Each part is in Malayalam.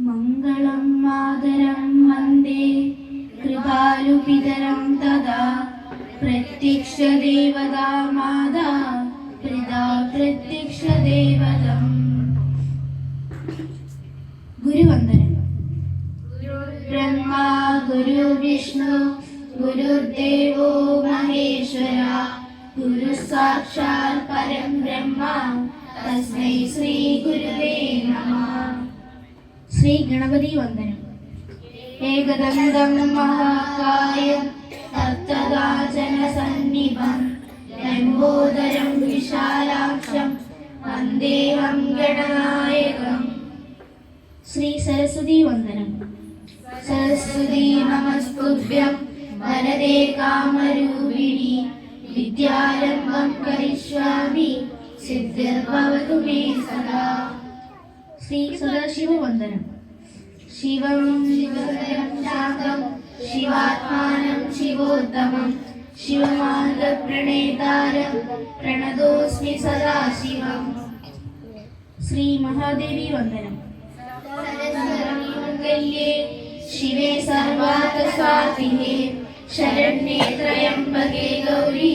മംഗളം മാതരം വന്ദേ. കൃപാലുപിതരം തഥാ. പ്രത്യക്ഷ ദേവതാ മാതാ. പിതാ പ്രത്യക്ഷ ദേവതം. ഗുരുവന്ദനം. ബ്രഹ്മാ ഗുരു വിഷ്ണു ഗുരുദേവോ മഹേശ്വര. ഗുരു സാക്ഷാൽ പരം ബ്രഹ്മ. തസ്മൈ ശ്രീ ഗുരുവേ നമഃ. ശ്രീ ഗണപതി വന്ദനം. ഏകദന്തം മഹാകായം തപ്തദാചന സന്നിഭം ലംബോദരം വിശാലാക്ഷം വന്ദേഹം ഗണനായകം. ശ്രീ സരസ്വതി വന്ദനം. സരസ്വതി നമസ്തുഭ്യം. വരദേ കാമരൂപിണി. വിദ്യാരംഭം കരിഷ്യാമി. सिद्धिर्भवतु मे सदा श्री सदाशिववन्दनं शिवं शिवदयं शान्तं शिवात्मानं शिवोत्तमं शिवमार्गप्रणेतारं प्रणतोऽस्मि सदा शिवम् श्रीमहादेवी वन्दनं मङ्गल्ये शिवे सर्वार्थसाधिने शरण्ये त्र्यम्बके गौरी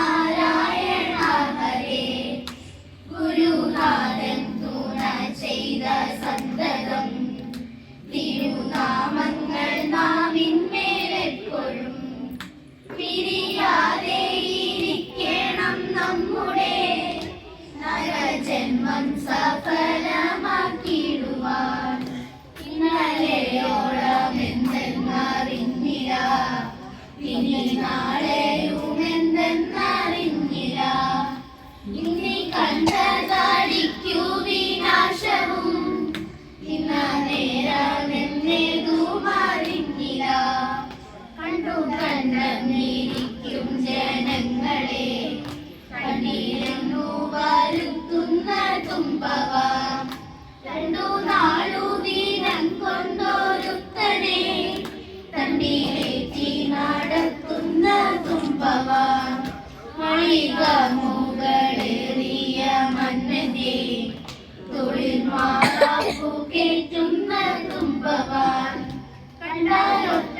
പിരിയാതെ ഇരിക്കണം നമ്മുടെ നരജന്മം സഫലമാക്കിയിടുവാൻ കണ്ണീരിക്കും ജനങ്ങളെ. കണ്ണീരെന്നു വരുത്തുന്ന തുമ്പവ. രണ്ടു നാളു ദീനം കൊണ്ടൊരുത്തനെ. തണ്ണീരേറ്റി നടക്കുന്ന തുമ്പവ. മണിക മുകളേറിയ മന്നനെ. തുളിൽ മാറാപ്പു കേറ്റുന്ന തുമ്പവ. കണ്ടാലോ